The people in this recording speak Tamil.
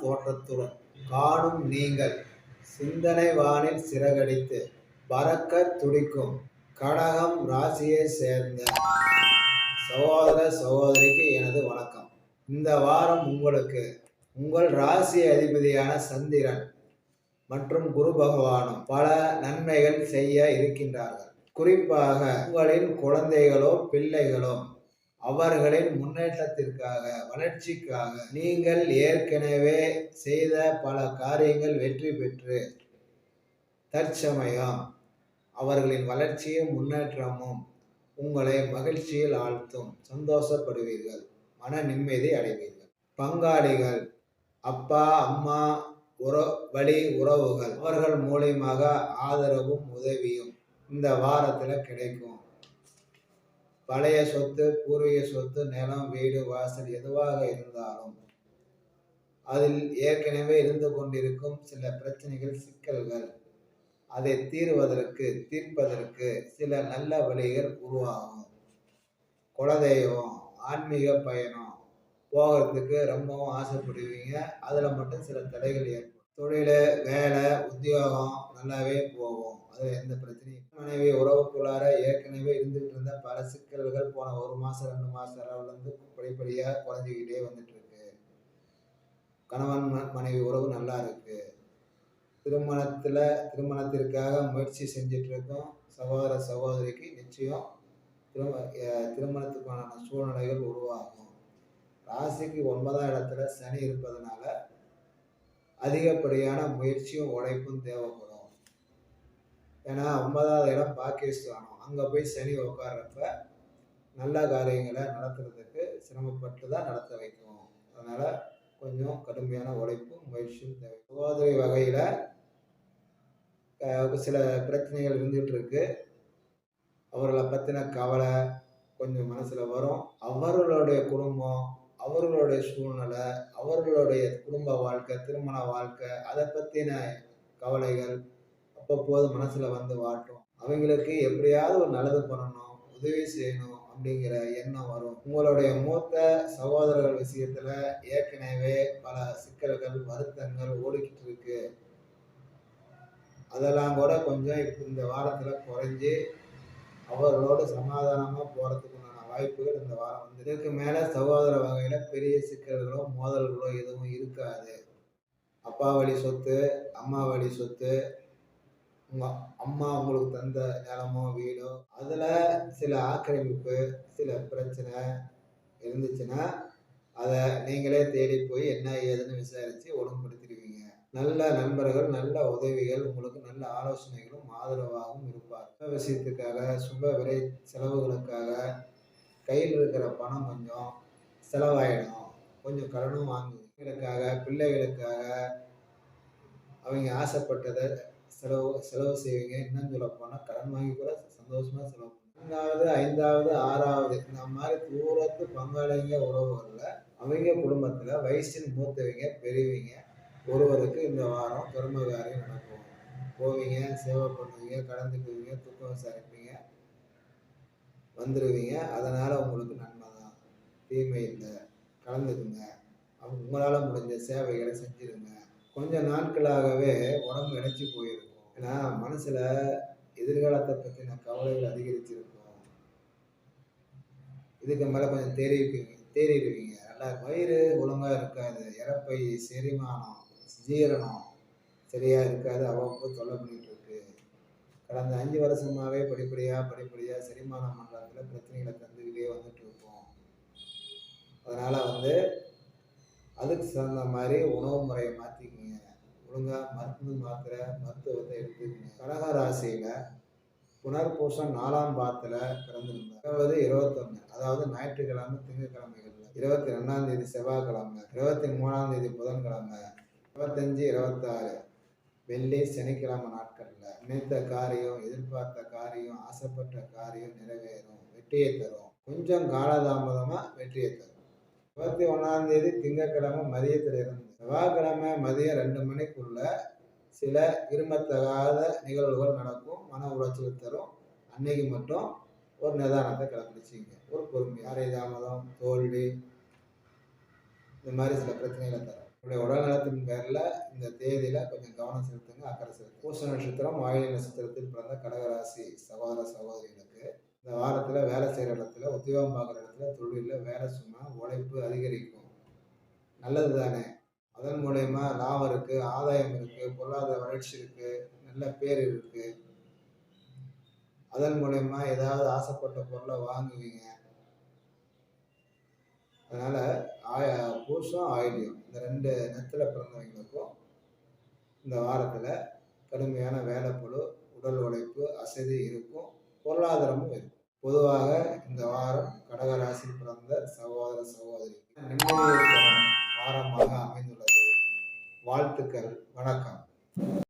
தோற்றத்துடன் காணும் நீங்கள் சிந்தனை வானில் சிறகடித்து பறக்க துடிக்கும் கடகம் ராசியை சேர்ந்த சகோதர சகோதரிக்கு எனது வணக்கம். இந்த வாரம் உங்களுக்கு உங்கள் ராசி அதிபதியான சந்திரன் மற்றும் குரு பகவானும் பல நன்மைகள் செய்ய இருக்கின்றார்கள். குறிப்பாக உங்களின் குழந்தைகளோ பிள்ளைகளோ அவர்களின் முன்னேற்றத்திற்காக வளர்ச்சிக்காக நீங்கள் ஏற்கனவே செய்த பல காரியங்கள் வெற்றி பெற்று தற்சமயம் அவர்களின் வளர்ச்சியும் முன்னேற்றமும் உங்களை மகிழ்ச்சியில் ஆழ்த்தும். சந்தோஷப்படுவீர்கள். மன நிம்மதி அடைவீர்கள். பங்காளிகள் அப்பா அம்மா உற வழி உறவுகள் அவர்கள் மூலியமாக ஆதரவும் உதவியும் இந்த வாரத்தில் கிடைக்கும். பழைய சொத்து பூர்வீக சொத்து நிலம் வீடு வாசல் எதுவாக இருந்தாலும் அதில் ஏற்கனவே இருந்து கொண்டிருக்கும் சில பிரச்சனைகள் சிக்கல்கள். அதை தீர்வதற்கு தீர்ப்பதற்கு சில நல்ல வழிகள் உருவாகும். குலதெய்வம் ஆன்மீக பயணம் போகிறதுக்கு ரொம்பவும் ஆசைப்படுவீங்க. அதில் மட்டும் சில தடைகள் ஏற்படும். தொழில் வேலை உத்தியோகம் நல்லாவே போகும். அது எந்த பிரச்சனையும் மனைவி உறவுக்குள்ளார ஏற்கனவே இருந்துகிட்டு இருந்த பல சிக்கல்கள் போன ஒரு மாதம் ரெண்டு மாதம் அளவுலேருந்து படிப்படியாக குறைஞ்சிக்கிட்டே வந்துட்டு இருக்கு கணவன் மனைவி உறவு நல்லா இருக்கு. திருமணத்தில் திருமணத்திற்காக முயற்சி செஞ்சிட்டு இருக்கோம் சகோதர சகோதரிக்கு நிச்சயம் திரும திருமணத்துக்கான சூழ்நிலைகள் உருவாகும். ராசிக்கு ஒன்பதாம் இடத்துல சனி இருப்பதனால அதிகப்படியான முயற்சியும் உழைப்பும் தேவைப்படும். ஏன்னா ஐம்பதாவது இடம் பாகிஸ்தானம் அங்கே போய் சனி உட்கார்றப்ப நல்ல காரியங்களை நடத்துறதுக்கு சிரமப்பட்டு தான் நடத்த வைக்கும் அதனால் கொஞ்சம் கடுமையான உழைப்பும் முயற்சியும் தேவை. சகோதரி வகையில் சில பிரச்சனைகள் இருந்துகிட்டு இருக்கு. அவர்களை பற்றின கவலை கொஞ்சம் மனசில் வரும். அவர்களுடைய குடும்பம் அவர்களுடைய சூழ்நிலை அவர்களுடைய குடும்ப வாழ்க்கை திருமண வாழ்க்கை அதை பற்றின கவலைகள் அப்பப்போது மனசில் வந்து வாட்டும். அவங்களுக்கு எப்படியாவது ஒரு நல்லது பண்ணணும் உதவி செய்யணும் அப்படிங்கிற எண்ணம் வரும். உங்களுடைய மூத்த சகோதரர்கள் விஷயத்தில் ஏற்கனவே பல சிக்கல்கள் வருத்தங்கள் ஓடிக்கிட்டு இருக்கு. அதெல்லாம் கூட கொஞ்சம் இந்த வாரத்தில் குறைஞ்சி அவர்களோடு சமாதானமாக போகிறதுக்கு வாய்ப்புகள் இந்த வாரம் வந்து இதுக்கு மேலே சகோதர வகையில் பெரிய சிக்கல்களோ மோதல்களோ எதுவும் இருக்காது. அப்பா வழி சொத்து அம்மா வழி சொத்து உங்கள் அம்மா உங்களுக்கு தந்த நிலமோ வீடோ அதில் சில ஆக்கிரமிப்பு சில பிரச்சனை இருந்துச்சுன்னா அதை நீங்களே தேடி போய் என்ன ஏதுன்னு விசாரித்து ஒழுங்குபடுத்திடுவீங்க. நல்ல நண்பர்கள் நல்ல உதவிகள் உங்களுக்கு நல்ல ஆலோசனைகளும் ஆதரவாகவும் இருப்பார் விஷயத்துக்காக சுப விரை செலவுகளுக்காக கையில் இருக்கிற பணம் கொஞ்சம் செலவாயிடும். கொஞ்சம் கடனும் வாங்குவதற்காக பிள்ளைகளுக்காக அவங்க ஆசைப்பட்டதை செலவு செலவு செய்வீங்க. இன்னும் சொல்ல போனால் கடன் வாங்கி கூட சந்தோஷமாக செலவு பண்ணுவீங்க. நான்காவது ஐந்தாவது ஆறாவது இந்த மாதிரி தூரத்து பங்காளிங்க உறவுகளில் அவங்க குடும்பத்தில் வயசின் மூத்தவங்க பெரியவங்க ஒருவருக்கு இந்த வாரம் கர்ம நடக்கும். போவீங்க சேவை பண்ணுவீங்க கலந்துக்குவீங்க துக்கம் விசாரிப்பீங்க. வந்துடுவீங்க அதனால் உங்களுக்கு நன்மை தான். தீமை இல்லை. கலந்துக்குங்க. அவங்க உங்களால் முடிஞ்ச சேவைகளை செஞ்சிருங்க. கொஞ்ச நாட்களாகவே உடம்பு இணைச்சி போயிருக்கும். ஏன்னா மனசில் எதிர்காலத்தை பற்றின கவலைகள் அதிகரிச்சிருக்கும். இதுக்கு மேலே கொஞ்சம் தேறிவிப்பீங்க தேறிடுவீங்க நல்லா வயிறு ஒழுங்காக இருக்காது. இறப்பை செரிமானம் ஜீரணம் சரியாக இருக்காது. அவ்வப்போ தொல்லை பண்ணிட்டு இருக்கு கடந்த அஞ்சு வருஷமாகவே படிப்படியாக படிப்படியாக செரிமான மண்டலத்தில் பிரச்சனைகளை தந்துக்கிட்டே வந்துட்டு இருக்கோம் அதனால் வந்து அதுக்கு தகுந்த மாதிரி உணவு முறையை மாற்றிக்கிங்க ஒழுங்காக மருந்து மாத்திரை மருத்துவத்தை எடுத்துக்கங்க. கடக ராசியில் புனர்பூசம் நாலாம் பாத்தில் பிறந்திருந்தார். இருபது இருபத்தொன்று அதாவது ஞாயிற்றுக்கிழமை திங்கட்கிழமைகளில். இருபத்தி ரெண்டாம் தேதி செவ்வாய்க்கிழமை இருபத்தி மூணாம் தேதி புதன்கிழமை இருபத்தஞ்சி இருபத்தாறு வெள்ளி சனிக்கிழமை நாட்கள் நினைத்த காரியம் எதிர்பார்த்த காரியம் ஆசைப்பட்ட காரியம் நிறைவேறும் வெற்றியை தரும். கொஞ்சம் காலதாமதமாக வெற்றியை தரும். இருபத்தி ஒன்றாம் தேதி திங்கக்கிழமை மதியத்தில் இருந்து செவ்வாய்க்கிழமை மதியம் ரெண்டு மணிக்குள்ள சில விரும்பத்தகாத நிகழ்வுகள் நடக்கும் மன உளைச்சல் தரும். அன்னைக்கு மட்டும் ஒரு நிதானத்தை கடைப்பிடிச்சிங்க. ஒரு பொறுமை அரை தாமதம் தோல்வி இந்த மாதிரி சில பிரச்சனைகளை தரும். உடல் நலத்தின் பேரில் இந்த தேதியில் கொஞ்சம் கவனம் செலுத்துங்க அக்கறை செலுத்துங்க. பூச நட்சத்திரம் ஆயுள நட்சத்திரத்தில் பிறந்த கடகராசி சகோதர சகோதரிகளுக்கு இந்த வாரத்தில் வேலை செய்கிற இடத்துல உத்தியோகம் பார்க்குற இடத்துல தொழிலில் வேலை சும்மா உழைப்பு அதிகரிக்கும். நல்லது தானே? அதன் மூலயமா லாபம் இருக்குது ஆதாயம் இருக்குது பொருளாதார வளர்ச்சி இருக்குது நல்ல பேர் இருக்குது அதன் மூலயமா ஏதாவது ஆசைப்பட்ட பொருளை வாங்குவீங்க. அதனால் பூசம் ஆயிலியம். இந்த ரெண்டு நெத்தில் பிறந்தவங்களுக்கும் இந்த வாரத்தில் கடுமையான வேலைப்பளு உடல் உழைப்பு அசதி இருக்கும் பொருளாதாரமும் இருக்கும். பொதுவாக இந்த வாரம் கடகராசியில் பிறந்த சகோதர சகோதரி வாரமாக அமைந்துள்ளது. வாழ்த்துக்கள் வணக்கம்.